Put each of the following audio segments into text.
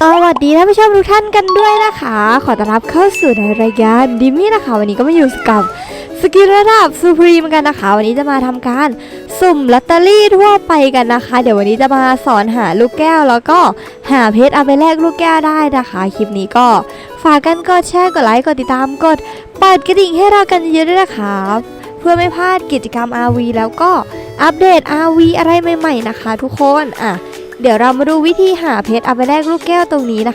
สวัสดีท่านผู้ชมทุกท่านกันด้วยนะคะ ขอต้อนรับเข้าสู่ในรายการดิมี่นะคะ วันนี้ก็มาอยู่กับสกิลระดับซูพรีมกันนะคะ วันนี้จะมาทำการสุ่มลอตเตอรี่ทั่วไปกันนะคะ เดี๋ยววันนี้จะมาสอนหาลูกแก้ว แล้วก็หาเพชรเอาไปแลกลูกแก้วได้นะคะ คลิปนี้ก็ฝากกันกดแชร์กดไลค์กดติดตามกดเปิดกระดิ่งให้เรากันเยอะๆด้วยนะคะ เพื่อไม่พลาดกิจกรรม RV แล้วก็อัปเดต RV อะไรใหม่ๆนะคะ ทุกคนอะเดี๋ยวเรามาดูวิธีหาเพชรเอาไปแลกลูกแก้วตรงนี้นะ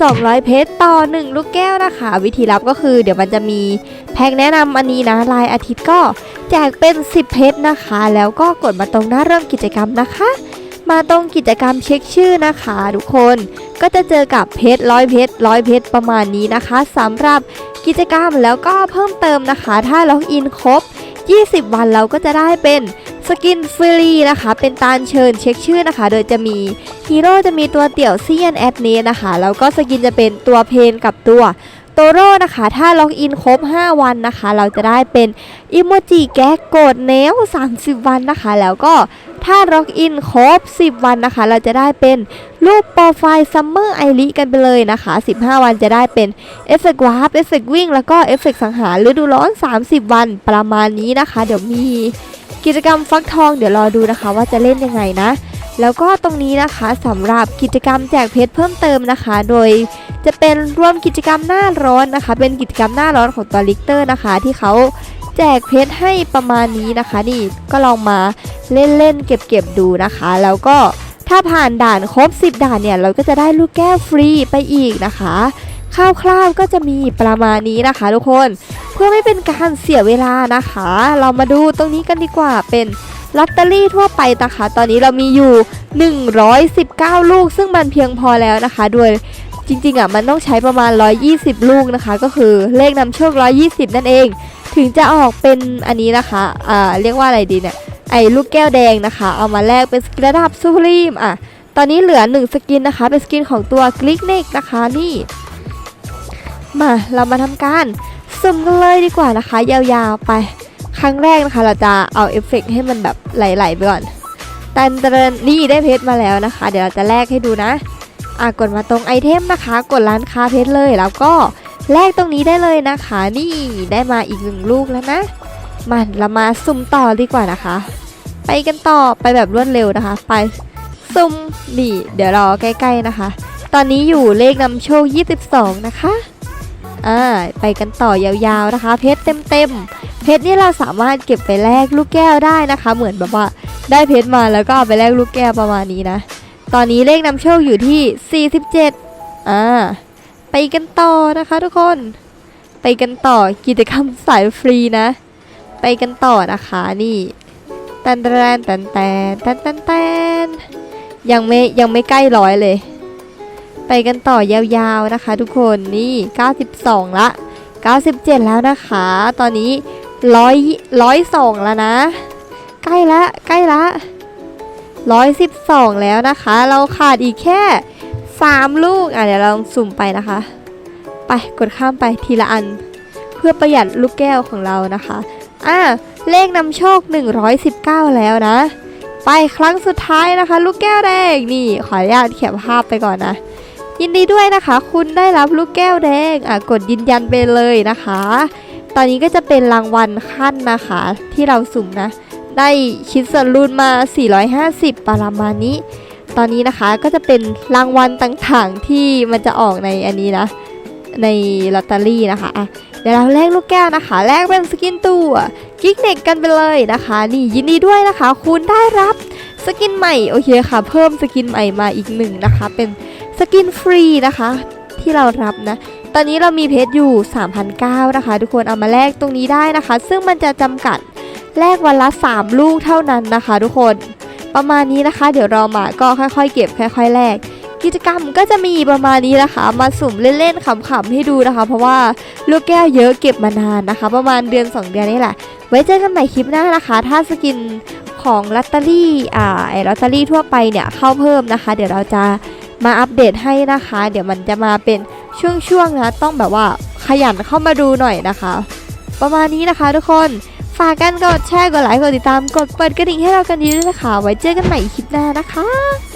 200 เพชรต่อ 1 ลูกแก้วนะคะ วิธีรับก็คือเดี๋ยวมันจะมีแพ็คแนะนำอันนี้นะรายอาทิตย์ก็แจกเป็น 10 เพชรนะคะ แล้วก็กดมาตรงหน้าเริ่มกิจกรรมนะคะ มาตรงกิจกรรมเช็คชื่อนะคะทุกคนก็จะเจอกับเพชรร้อยเพชรร้อยเพชรประมาณนี้นะคะสำหรับกิจกรรมแล้วก็เพิ่มเติมนะคะ ถ้าล็อกอินครบ 20 วันเราก็จะได้เป็น สกินฟรีนะคะเป็นตาลเชิญเช็คชื่อนะคะ โดยจะมีฮีโร่จะมีตัวเตี่ยวเซียนแอดเนนะคะ แล้วก็สกินจะเป็นตัวเพนกับตัวโตโร่นะคะ ถ้าล็อกอินครบ 5 วันนะคะ เราจะได้เป็นอิโมจิแก๊กโกดเนล30 วันนะคะ แล้วก็ถ้าล็อกอินครบ 10 วันนะคะ เราจะได้เป็นรูปโปรไฟล์ซัมเมอร์ไอริกันไปเลยนะคะ 15 วันจะได้เป็นเอฟเฟกต์วาร์ปเอฟเฟกต์วิ่งแล้วก็เอฟเฟกต์สังหารฤดูร้อน 30 วันประมาณนี้นะคะ เดี๋ยวมี กิจกรรมฟักทองเดี๋ยวรอดูนะคะว่าจะเล่นยังไงนะ แล้วก็ตรงนี้นะคะสำหรับกิจกรรมแจกเพชรเพิ่มเติมนะคะ โดยจะเป็นร่วมกิจกรรมหน้าร้อนนะคะ เป็นกิจกรรมหน้าร้อนของตัวลิกเตอร์นะคะ ที่เขาแจกเพชรให้ประมาณนี้นะคะ นี่ก็ลองมาเล่นเล่นเก็บเก็บดูนะคะ แล้วก็ถ้าผ่านด่านครบ 10 ด่านเนี่ย เราก็จะได้ลูกแก้วฟรีไปอีกนะคะคร่าวๆก็จะมีประมาณนี้นะคะทุกคน พื่อไม่เป็นการเสียเวลานะคะ เรามาดูตรงนี้กันดีกว่าเป็นลอตเตอรี่ทั่วไปนะคะ ตอนนี้เรามีอยู่ 119 ลูก ซึ่งมันเพียงพอแล้วนะคะโดยจริงๆอะมันต้องใช้ประมาณ 120 ลูกนะคะ ก็คือเลขนำโชค 120 นั่นเอง ถึงจะออกเป็นอันนี้นะคะอ่าเรียกว่าอะไรดีเนี่ยไอ้ลูกแก้วแดงนะคะ เอามาแลกเป็นสกินระดับซูรีมอะตอนนี้เหลือ 1 สกินนะคะ เป็นสกินของตัวกลิกเน็กนะคะนี่มาเรามาทำการ สุ่มกันเลยดีกว่านะคะ ยาวๆไป ครั้งแรกนะคะ เราจะเอาเอฟเฟกต์ให้มันแบบไหลๆไปก่อนตันเตรนนี่ได้เพชรมาแล้วนะคะ เดี๋ยวเราจะแลกให้ดูนะอะกดมาตรงไอเทมนะคะ กดร้านค้าเพชรเลยแล้วก็แลกตรงนี้ได้เลยนะคะ นี่ได้มาอีกหนึ่งลูกแล้วนะมันเรามาสุ่มต่อดีกว่านะคะ ไปกันต่อไปแบบรวดเร็วนะคะ ไปสุ่มนี่ เดี๋ยวรอใกล้ ๆนะคะ ตอนนี้อยู่เลขนำโชค 22 นะคะ อ่าไปกันต่อยาวๆนะคะ เพชรเต็มๆ เพชรนี่เราสามารถเก็บไปแลกลูกแก้วได้นะคะ เหมือนแบบว่าได้เพชรมาแล้วก็เอาไปแลกลูกแก้วประมาณนี้นะ ตอนนี้เลขนำโชคอยู่ที่ 47อ่าไปกันต่อนะคะทุกคน ไปกันต่อกิจกรรมสายฟรีนะ ไปกันต่อนะคะนี่แตันแตนแตันแตนตันแตนแตนยังไม่ยังไม่ใกล้ร้อยเลย ไปกันต่อยาวๆนะคะ ทุกคนนี่ 92 ละ 97 แล้วนะคะ ตอนนี้ร้อยร้อยสองแล้วนะ ใกล้ละใกล้ละร้อยสิบสองแล้วนะคะ เราขาดอีกแค่สามลูกอะเดี๋ยวเราลองสุ่มไปนะคะ ไปกดข้ามไปทีละอัน เพื่อประหยัดลูกแก้วของเรานะคะอะเลขนำโชค 119 แล้วนะ ไปครั้งสุดท้ายนะคะ ลูกแก้วแดงนี่ขออนุญาตเขียนภาพไปก่อนนะ ยินดีด้วยนะคะ คุณได้รับลูกแก้วแดงอะกดยืนยันไปเลยนะคะ ตอนนี้ก็จะเป็นรางวัลขั้นนะคะ ที่เราสุ่มนะ ได้ชิ้นส่วนรุ่นมา 450 ประมาณนี้ ตอนนี้นะคะก็จะเป็นรางวัลต่างๆที่มันจะออกในอันนี้นะ ในลอตเตอรี่นะคะอะ เดี๋ยวเราแลกลูกแก้วนะคะ แลกเป็นสกินตัวกิ๊กเน็กกันไปเลยนะคะ นี่ยินดีด้วยนะคะ คุณได้รับสกินใหม่โอเคค่ะ เพิ่มสกินใหม่มาอีกหนึ่งนะคะ เป็นสกินฟรีนะคะ ที่เรารับนะ ตอนนี้เรามีเพชรอยู่ 3,009นะคะ ทุกคนเอามาแลกตรงนี้ได้นะคะ ซึ่งมันจะจำกัดแลกวันละ 3 ลูกเท่านั้นนะคะ ทุกคนประมาณนี้นะคะ เดี๋ยวเรามาก็ค่อยๆ เก็บค่อย ๆแลก กิจกรรมก็จะมีประมาณนี้นะคะ มาสุ่มเล่นๆขำๆให้ดูนะคะ เพราะว่าลูกแก้วเยอะเก็บมานานนะคะ ประมาณเดือน 2 เดือนนี่แหละ ไว้เจอกันใหม่คลิปหน้านะคะ ถ้าสกินของลอตเตอรี่อ่าไอลอตเตอรี่ทั่วไปเนี่ยเข้าเพิ่มนะคะ เดี๋ยวเราจะมาอัปเดตให้นะคะ เดี๋ยวมันจะมาเป็นช่วงๆนะ ต้องแบบว่าขยันเข้ามาดูหน่อยนะคะ ประมาณนี้นะคะทุกคนฝากกันกดแชร์กดไลค์กดติดตามกดเปิดกระดิ่งให้เรากันดีด้วยนะคะ ไว้เจอกันใหม่คลิปหน้านะคะ